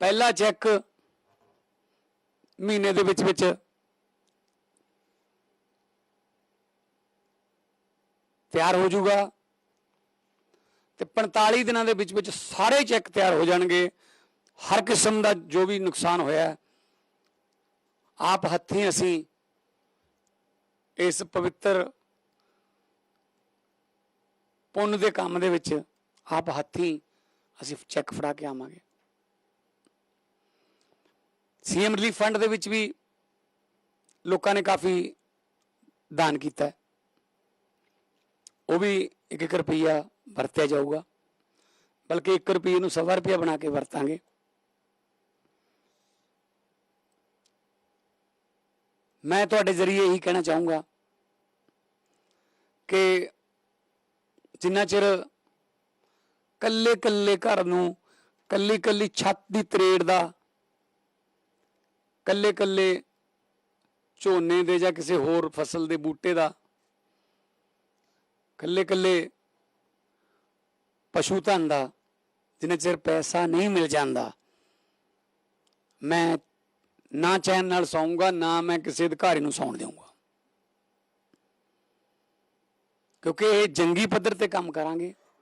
ਪਹਿਲਾ ਚੈੱਕ ਮਹੀਨੇ ਦੇ ਵਿੱਚ ਵਿੱਚ। ਤਿਆਰ ਹੋ ਜਾਊਗਾ। ਤੇ 45 ਦਿਨਾਂ ਦੇ ਵਿੱਚ ਵਿੱਚ ਸਾਰੇ ਚੈੱਕ ਤਿਆਰ ਹੋ ਜਾਣਗੇ। ਹਰ ਕਿਸਮ ਦਾ ਜੋ ਵੀ ਨੁਕਸਾਨ ਹੋਇਆ ਆਪ ਹੱਥੀਂ ਅਸੀਂ ਇਸ ਪਵਿੱਤਰ ਪੁੰਨ ਦੇ ਕੰਮ ਦੇ ਵਿੱਚ ਆਪ ਹੱਥੀਂ ਅਸੀਂ ਚੈੱਕ ਫੜਾ ਕੇ ਆਵਾਂਗੇ। ਸੀਐਮ ਰਿਲੀਫ ਫੰਡ ਦੇ ਵਿੱਚ ਵੀ ਲੋਕਾਂ ਨੇ ਕਾਫੀ ਦਾਨ ਕੀਤਾ ਉਹ ਵੀ ਇੱਕ ਇੱਕ ਰੁਪਈਆ ਵਰਤਿਆ ਜਾਊਗਾ। ਬਲਕਿ 1 ਰੁਪਈਏ ਨੂੰ ਸਵਾ ਰੁਪਈਆ ਬਣਾ ਕੇ ਵਰਤਾਂਗੇ। ਮੈਂ ਤੁਹਾਡੇ ਜ਼ਰੀਏ ਇਹੀ ਕਹਿਣਾ ਚਾਹੂੰਗਾ ਕਿ ਜਿੰਨਾ ਚਿਰ ਕੱਲੇ ਕੱਲੇ ਘਰ ਨੂੰ ਕੱਲੀ ਕੱਲੀ ਛੱਤ ਦੀ ਤਰੇੜ ਦਾ ਕੱਲੇ ਕੱਲੇ ਝੋਨੇ ਦੇ ਜਾਂ ਕਿਸੇ ਹੋਰ ਫਸਲ ਦੇ ਬੂਟੇ ਦਾ ਕੱਲੇ ਕੱਲੇ ਪਸ਼ੂ ਧਨ ਦਾ, ਜਿੰਨੇ ਚਿਰ ਪੈਸਾ ਨਹੀਂ ਮਿਲ ਜਾਂਦਾ, ਮੈਂ ਨਾ ਚੈਨ ਨਾਲ ਸੌਂਗਾ ਨਾ ਮੈਂ ਕਿਸੇ ਅਧਿਕਾਰੀ ਨੂੰ ਸੌਣ ਦੇਵਾਂਗਾ ਕਿਉਂਕਿ ਇਹ ਜੰਗੀ ਪੱਧਰ ਤੇ ਕੰਮ ਕਰਾਂਗੇ।